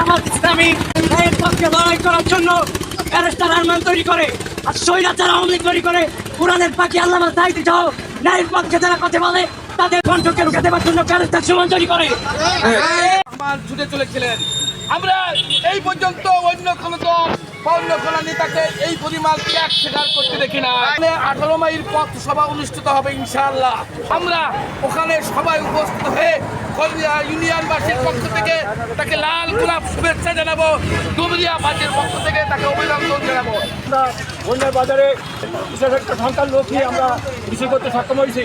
জামাত ইসলামী এর পক্ষে লড়াই করার জন্য ব্যারিস্টার আরমান তৈরি করে আর স্বৈরাচার আওয়ামী লীগ তৈরি করে। কোরআনের পাখি আল্লাহ সাহিত্য সহ ন্যায়ের পক্ষে যারা কথা বলে, তাদের কণ্ঠকে রুখে দেওয়ার জন্য ব্যারিস্টার সুমন তৈরি করে। ছুটে চলেছিলেন। আমরা এই পর্যন্ত অন্য কোনো দল কোনো নেতাকে এই পরিমাণ ত্যাগ স্বীকার করতে দেখি না। আঠারো মাইল পথ সভা অনুষ্ঠিত হবে ইনশাআল্লাহ। আমরা ওখানে সবাই উপস্থিত হয়ে ইউনিয়নবাসীর পক্ষ থেকে তাকে লাল গোলাপ শুভেচ্ছা জানাব ডুবরিয়া বাসীর পক্ষ থেকে তাকে অভিনন্দন জানাব। বন্যার বাজারে বিশেষ একটা সংখ্যার লোক নিয়ে আমরা মিছিল করতে সক্ষম হয়েছি।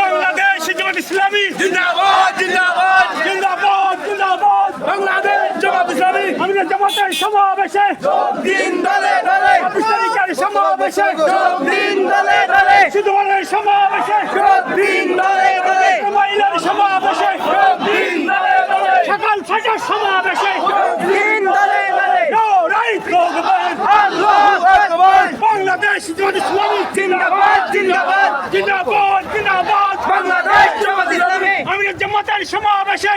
বাংলাদেশ জামাত ইসলামী জিন্দাবাদ জিন্দাবাদ জিন্দাবাদ জিন্দাবাদ বাংলাদেশ জামাত ইসলামী আমরা সমাবেশে দিন দলে দলে তারিখের সমাবেশে দিন দলে দলে শুধুমাত্র সমাবেশে দিন দলে দলে মহিলার সমাবেশে দিন দলে দলে সকাল ছটার সমাবেশে দিন দলে দলে রাইট আল্লাহু আকবার। বাংলাদেশ জামাত ইসলামী। জিন্দাবাদ জিন্দাবাদ। জিন্দাবাদ জিন্দাবাদ। বাংলাদেশ জামাত ইসলামী। আমি জামাতের সমাবেশে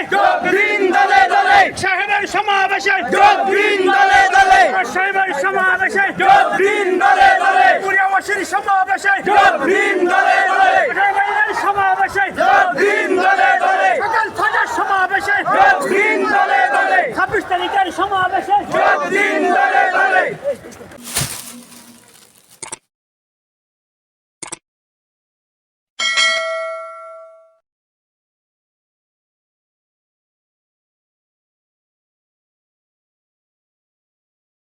দিন দলে দলে সাহেবের সমাবেশে যোগ দিন দলে দলে সাহেবের সমাবেশে যোগ দিন দলে দলে পুরিয়াবাসীর সমাবেশে যোগ দিন দলে দলে সাহেবের সমাবেশে যোগ দিন